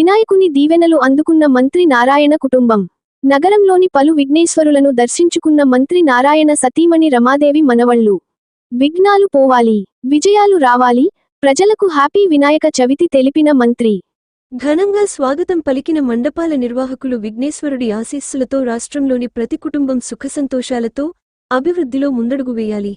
వినాయకుని దీవెనలు అందుకున్న మంత్రి నారాయణ కుటుంబం. నగరంలోని పలు విఘ్నేశ్వరులను దర్శించుకున్న మంత్రి నారాయణ సతీమణి రమాదేవి మనవళ్ళు విఘ్నాలు పోవాలి విజయాలు రావాలి ప్రజలకు హ్యాపీ వినాయక చవితి తెలిపిన మంత్రి. ఘనంగా స్వాగతం పలికిన మండపాల నిర్వాహకులు విఘ్నేశ్వరుడి ఆశీస్సులతో రాష్ట్రంలోని ప్రతి కుటుంబం సుఖసంతోషాలతో అభివృద్ధిలో ముందడుగు వేయాలి.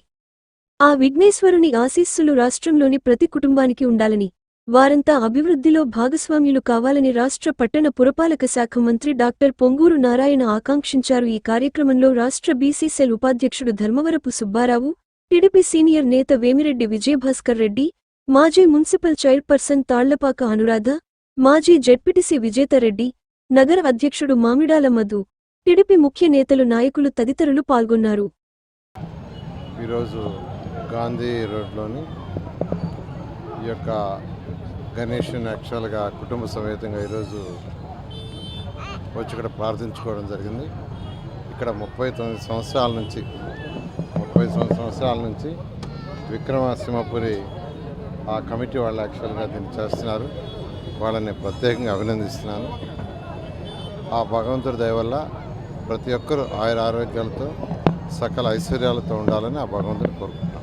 ఆ విఘ్నేశ్వరుని ఆశీస్సులు రాష్ట్రంలోని ప్రతి కుటుంబానికి ఉండాలని వారంతా అభివృద్ధిలో భాగస్వామ్యులు కావాలని రాష్ట్ర పట్టణ పురపాలక శాఖ మంత్రి డాక్టర్ పొంగూరు నారాయణ ఆకాంక్షించారు. ఈ కార్యక్రమంలో రాష్ట్ర బీసీసెల్ ఉపాధ్యక్షుడు ధర్మవరపు సుబ్బారావు టీడీపీ సీనియర్ నేత వేమిరెడ్డి విజయభాస్కర్ రెడ్డి మాజీ మున్సిపల్ చైర్పర్సన్ తాళ్ళపాక అనురాధ మాజీ జెడ్పీటీసీ విజేతారెడ్డి నగర అధ్యక్షుడు మామిడాల మధు టిడిపి ముఖ్య నేతలు నాయకులు తదితరులు పాల్గొన్నారు. ఈరోజు గాంధీ రోడ్లోని ఈ యొక్క గణేష్ని యాక్చువల్గా కుటుంబ సమేతంగా ఈరోజు వచ్చి ఇక్కడ ప్రార్థించుకోవడం జరిగింది. ఇక్కడ ముప్పై తొమ్మిది సంవత్సరాల నుంచి ముప్పై తొమ్మిది సంవత్సరాల నుంచి విక్రమసింహపురి ఆ కమిటీ వాళ్ళు యాక్చువల్గా దీన్ని చేస్తున్నారు. వాళ్ళని ప్రత్యేకంగా అభినందిస్తున్నాను. ఆ భగవంతుడి దయ వల్ల ప్రతి ఒక్కరూ ఆయుర ఆరోగ్యాలతో సకల ఐశ్వర్యాలతో ఉండాలని ఆ భగవంతుని కోరుకుంటున్నాను